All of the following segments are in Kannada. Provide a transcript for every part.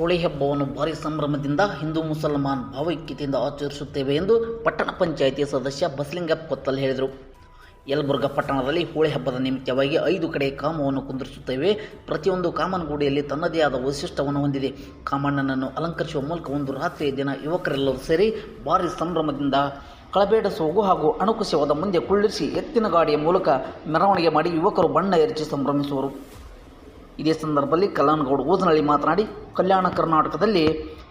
ಹೋಳಿ ಹಬ್ಬವನ್ನು ಭಾರಿ ಸಂಭ್ರಮದಿಂದ ಹಿಂದೂ ಮುಸಲ್ಮಾನ್ ಭಾವೈಕ್ಯತೆಯಿಂದ ಆಚರಿಸುತ್ತೇವೆ ಎಂದು ಪಟ್ಟಣ ಪಂಚಾಯಿತಿ ಸದಸ್ಯ ಬಸಲಿಂಗಪ್ಪ ಕೊತ್ತಲ್ ಹೇಳಿದರು. ಯಲಬುರ್ಗ ಪಟ್ಟಣದಲ್ಲಿ ಹೋಳಿ ಹಬ್ಬದ ನಿಮಿತ್ತವಾಗಿ ಐದು ಕಡೆ ಕಾಮವನ್ನು ಕುಂದಿರಿಸುತ್ತೇವೆ. ಪ್ರತಿಯೊಂದು ಕಾಮನಗುಡಿಯಲ್ಲಿ ತನ್ನದೇ ಆದ ವೈಶಿಷ್ಟ್ಯವನ್ನು ಹೊಂದಿದೆ. ಕಾಮಣ್ಣನನ್ನು ಅಲಂಕರಿಸುವ ಮೂಲಕ ಒಂದು ರಾತ್ರಿ ದಿನ ಯುವಕರೆಲ್ಲರೂ ಸೇರಿ ಭಾರಿ ಸಂಭ್ರಮದಿಂದ ಕಳಬೇಡ ಸೋಗು ಹಾಗೂ ಅಣುಕುಶವಾದ ಮುಂದೆ ಕುಳ್ಳಿರಿಸಿ ಎತ್ತಿನ ಗಾಡಿಯ ಮೂಲಕ ಮೆರವಣಿಗೆ ಮಾಡಿ ಯುವಕರು ಬಣ್ಣ ಎರಚಿ ಸಂಭ್ರಮಿಸುವರು. ಇದೇ ಸಂದರ್ಭದಲ್ಲಿ ಕಲ್ಲನಗೌಡ ಓದನಹಳ್ಳಿ ಮಾತನಾಡಿ, ಕಲ್ಯಾಣ ಕರ್ನಾಟಕದಲ್ಲಿ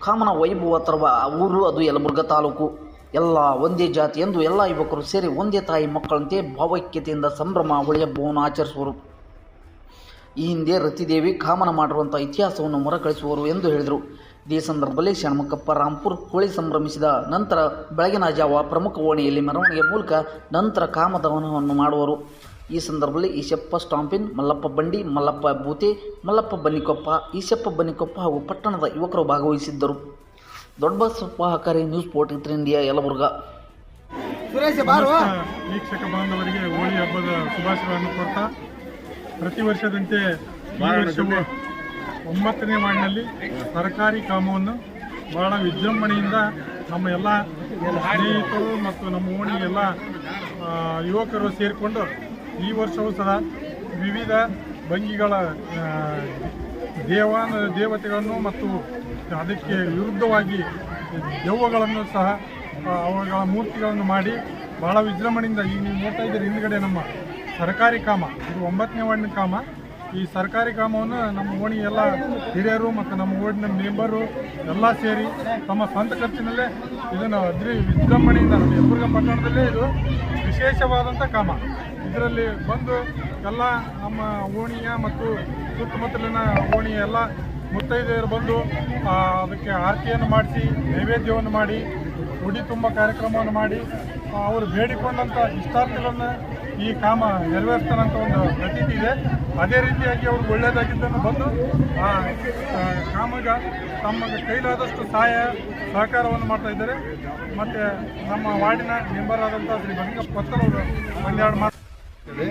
ಕಾಮನ ವೈಭವ ತರುವ ಊರು ಅದು ಯಲಬುರ್ಗ ತಾಲೂಕು. ಎಲ್ಲ ಒಂದೇ ಜಾತಿ ಎಂದು ಎಲ್ಲ ಯುವಕರು ಸೇರಿ ಒಂದೇ ತಾಯಿ ಮಕ್ಕಳಂತೆ ಭಾವೈಕ್ಯತೆಯಿಂದ ಸಂಭ್ರಮ ಹೋಳಿ ಹಬ್ಬವನ್ನು ಆಚರಿಸುವರು. ಈ ಹಿಂದೆ ರತಿದೇವಿ ಕಾಮನ ಮಾಡಿರುವಂಥ ಇತಿಹಾಸವನ್ನು ಮರಕಳಿಸುವರು ಎಂದು ಹೇಳಿದರು. ಇದೇ ಸಂದರ್ಭದಲ್ಲಿ ಷಣ್ಮುಖಪ್ಪ ರಾಂಪುರ್ ಹೋಳಿ ಸಂಭ್ರಮಿಸಿದ ನಂತರ ಬೆಳಗಿನ ಜಾವ ಪ್ರಮುಖ ಓಣಿಯಲ್ಲಿ ಮೆರವಣಿಗೆ ಮೂಲಕ ನಂತರ ಕಾಮದವನವನ್ನು ಮಾಡುವರು. ಈ ಸಂದರ್ಭದಲ್ಲಿ ಈಶಪ್ಪ ಸ್ಟಾಂಪಿನ್ ಮಲ್ಲಪ್ಪ ಬಂಡಿ ಮಲ್ಲಪ್ಪ ಬೂತೆ ಮಲ್ಲಪ್ಪ ಬನ್ನಿಕೊಪ್ಪ ಈಶಪ್ಪ ಬನ್ನಿಕೊಪ್ಪ ಹಾಗೂ ಪಟ್ಟಣದ ಯುವಕರು ಭಾಗವಹಿಸಿದ್ದರು. ದೊಡ್ಡಬಸಪ್ಪ ಹಕಾರಿ ನ್ಯೂಸ್ ಪೋರ್ಟ್ ಇತ್ರ ಇಂಡಿಯಾ ಯಲಬುರ್ಗ. ವೀಕ್ಷಕ ಬಾಂಧವರಿಗೆ ಹೋಳಿ ಹಬ್ಬದ ಶುಭಾಶಯಗಳನ್ನು ಕೊಡ್ತಾ ಪ್ರತಿ ವರ್ಷದಂತೆ ಒಂಬತ್ತನೇ ವಾರ್ಡ್ನಲ್ಲಿ ಸರ್ಕಾರಿ ಕಾಮವನ್ನು ಬಹಳ ವಿಜೃಂಭಣೆಯಿಂದ ನಮ್ಮ ಎಲ್ಲ ಸ್ನೇಹಿತರು ಮತ್ತು ನಮ್ಮ ಓಣಿ ಎಲ್ಲ ಯುವಕರು ಸೇರಿಕೊಂಡು ಈ ವರ್ಷವೂ ಸಹ ವಿವಿಧ ಭಂಗಿಗಳ ದೇವಾನ, ದೇವತೆಗಳನ್ನು ಮತ್ತು ಅದಕ್ಕೆ ವಿರುದ್ಧವಾಗಿ ದೆವ್ವಗಳನ್ನು ಸಹ ಅವುಗಳ ಮೂರ್ತಿಗಳನ್ನು ಮಾಡಿ ಭಾಳ ವಿಜೃಂಭಣೆಯಿಂದ ಈಗ ನೀವು ನೋಡ್ತಾ ಇದ್ದೀರಿ ಹಿಂದ್ಗಡೆ ನಮ್ಮ ಸರ್ಕಾರಿ ಕಾಮ, ಇದು ಒಂಬತ್ತನೇ ವಾರ್ಡಿನ ಕಾಮ. ಈ ಸರ್ಕಾರಿ ಕಾಮವನ್ನು ನಮ್ಮ ಓಣಿ ಎಲ್ಲ ಹಿರಿಯರು ಮತ್ತು ನಮ್ಮ ಓಡಿನ ಮೆಂಬರು ಎಲ್ಲ ಸೇರಿ ತಮ್ಮ ಸ್ವಂತ ಖರ್ಚಿನಲ್ಲೇ ಇದನ್ನು ಅದ್ರಿ ವಿಜೃಂಭಣೆಯಿಂದ ನಮ್ಮ ಯಲಬುರ್ಗಾ ಪಟ್ಟಣದಲ್ಲೇ ಇದು ವಿಶೇಷವಾದಂಥ ಕಾಮ. ಇದರಲ್ಲಿ ಬಂದು ಎಲ್ಲ ನಮ್ಮ ಓಣಿಯ ಮತ್ತು ಸುತ್ತಮುತ್ತಲಿನ ಓಣಿಯ ಎಲ್ಲ ಮುತ್ತೈದೆಯರು ಬಂದು ಅದಕ್ಕೆ ಆರತಿಯನ್ನು ಮಾಡಿಸಿ, ನೈವೇದ್ಯವನ್ನು ಮಾಡಿ ಉಡಿ ತುಂಬ ಕಾರ್ಯಕ್ರಮವನ್ನು ಮಾಡಿ ಅವರು ಬೇಡಿಕೊಂಡಂಥ ಇಷ್ಟಾರ್ಥಗಳನ್ನು ಈ ಕಾಮ ನೆರವೇರಿಸ್ತಾನಂತ ಒಂದು ಪ್ರತೀತಿ ಇದೆ. ಅದೇ ರೀತಿಯಾಗಿ ಅವ್ರಿಗೆ ಒಳ್ಳೆಯದಾಗಿದ್ದನ್ನು ಬಂದು, ಆ ಕಾಮಗ ತಮ್ಮ ಕೈಲಾದಷ್ಟು ಸಹಾಯ, ಸಹಕಾರವನ್ನು ಮಾಡ್ತಾ ಇದ್ದಾರೆ. ಮತ್ತು ನಮ್ಮ ವಾರ್ಡಿನ ಮೆಂಬರ್ ಆದಂಥ ಶ್ರೀ ಬಂಗಪ್ಪ ಪತ್ತರವರು ಅವರು ಒಂದೆರಡು ಇದೆ.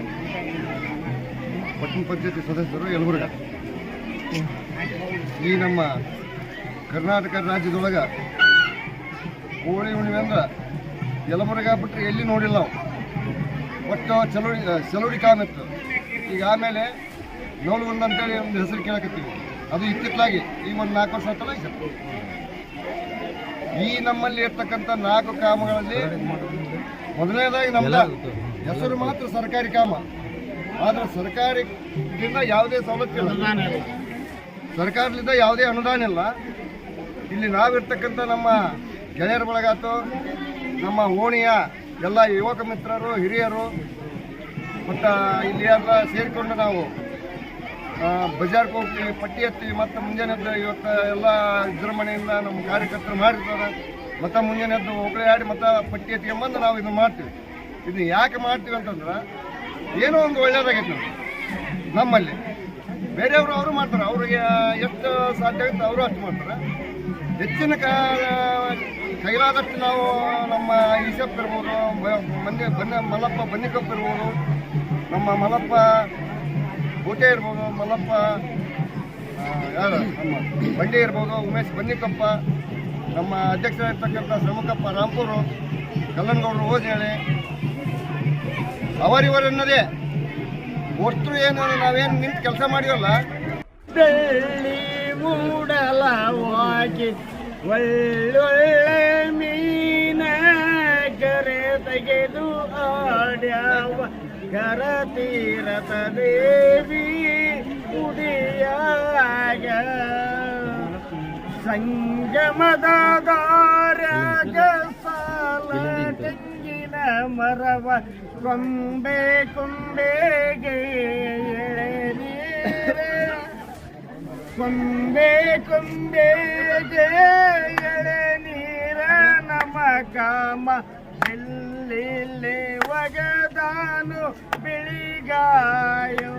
ಪಟ್ಟಣ ಪಂಚಾಯತಿ ಸದಸ್ಯರು ಯಲಬುರ್ಗ. ಈ ನಮ್ಮ ಕರ್ನಾಟಕ ರಾಜ್ಯದೊಳಗೆ ಹೋಳಿ ಹುಣ್ಣಿಮೆ ಅಂದ್ರೆ ಯಲಬುರ್ಗ ಬಿಟ್ಟರೆ ಎಲ್ಲಿ ನೋಡಿಲ್ಲ ನಾವು. ಒಟ್ಟು ಚಲುಡಿ ಚಲುಡಿ ಕಾಮಿತ್ತು ಈಗ ಆಮೇಲೆ ನೋಡುಗುಂದ ಅಂತೇಳಿ ಒಂದು ಹೆಸರು ಕೇಳಕತ್ತೀವಿ. ಅದು ಇತ್ತಿತ್ತಲಾಗಿ ಈಗ ಒಂದು ನಾಲ್ಕು ವರ್ಷ ಆಯ್ತಲ್ಲ ಈಗ. ಈ ನಮ್ಮಲ್ಲಿ ಇರ್ತಕ್ಕಂಥ ನಾಲ್ಕು ಕಾಮಗಳಲ್ಲಿ ಮೊದಲನೇದಾಗಿ ನಮ್ದ ಹೆಸರು ಮಾತ್ರ ಸರ್ಕಾರಿ ಕಾಮ. ಆದ್ರೆ ಸರ್ಕಾರದಿಂದ ಯಾವುದೇ ಸವಲತ್ತಿಲ್ಲ ಸರ್ಕಾರದಿಂದ ಯಾವುದೇ ಅನುದಾನ ಇಲ್ಲ. ಇಲ್ಲಿ ನಾವಿರ್ತಕ್ಕಂಥ ನಮ್ಮ ಗೆಳೆಯರ ಬಳಗಾತು ನಮ್ಮ ಓಣಿಯ ಎಲ್ಲ ಯುವಕ ಮಿತ್ರರು ಹಿರಿಯರು ಮತ್ತು ಇಲ್ಲಿ ಎಲ್ಲ ಸೇರಿಕೊಂಡು ನಾವು ಬಜಾರ್ಗೆ ಹೋಗ್ತೀವಿ ಪಟ್ಟಿ ಹತ್ತೀವಿ ಮತ್ತು ಮುಂಜಾನೆ ಎದ್ದು ಇವತ್ತು ಎಲ್ಲ ವಿಜೃಂಭಣೆಯಿಂದ ನಮ್ಮ ಕಾರ್ಯಕರ್ತರು ಮಾಡಿರ್ತಾರೆ. ಮತ್ತು ಮುಂಜಾನೆ ಎದ್ದು ಒಬ್ಬರೇ ಆಡಿ ಮತ್ತು ಪಟ್ಟಿ ಎತ್ಕೊಂಬಂದು ನಾವು ಇದನ್ನು ಮಾಡ್ತೀವಿ. ಇದನ್ನ ಯಾಕೆ ಮಾಡ್ತೀವಿ ಅಂತಂದ್ರೆ ಏನೋ ಒಂದು ಒಳ್ಳೇದಾಗೈತೆ ನಮ್ಮಲ್ಲಿ. ಬೇರೆಯವರು ಅವರು ಮಾಡ್ತಾರೆ. ಅವ್ರಿಗೆ ಎಷ್ಟು ಸಾಧ್ಯ ಆಗುತ್ತೆ ಅವರು ಅಷ್ಟು ಮಾಡ್ತಾರೆ. ಹೆಚ್ಚಿನ ಕಾಲ ಕೈಲಾದಷ್ಟು ನಾವು ನಮ್ಮ ಈಶಪ್ಪ ಇರ್ಬೋದು ಬನ್ನಿ, ಬನ್ನ, ಮಲ್ಲಪ್ಪ ಬನ್ನಿಕಪ್ಪ ಇರ್ಬೋದು, ನಮ್ಮ ಮಲ್ಲಪ್ಪ ಕೋಟೆ ಇರ್ಬೋದು, ಮಲ್ಲಪ್ಪ ಯಾರು? ನಮ್ಮ ಬಂಡಿ ಇರ್ಬೋದು, ಉಮೇಶ್ ಬನ್ನಿಕಪ್ಪ, ನಮ್ಮ ಅಧ್ಯಕ್ಷರಾಗಿರ್ತಕ್ಕಂಥ ಶ್ರಮಕಪ್ಪ ರಾಂಪುರು ಕಲ್ಲನಗೌಡರು ಓಜೇಳೆ ಅವರಿವರನ್ನದೇ ಒಟ್ಟು ಏನು ನಾವೇನು ನಿಂತು ಕೆಲಸ ಮಾಡಿವಲ್ಲ? ಬೆಳ್ಳಿ ಒಳ್ಳೊಳ್ಳೆ ಮೀನ ಕರೆ ತೆಗೆದು ಆಡ್ಯಾವ. ಕರ ತೀರತ ದೇವಿ ಉಡಿಯಾಗ ಸಂಗಮದ ಮರವ ಕೊಂಬೆ ಕೊಂಬೆಗೆ ಎಳೆನೀರೆ ಕೊಂಬೆ ಕೊಂಬೆಗೆ ಎಳೆ ನೀರ ನಮ ಕಾಮ ಎಲ್ಲಿ ಒಗದಾನು ಬಿಳಿಗಾಯೋ.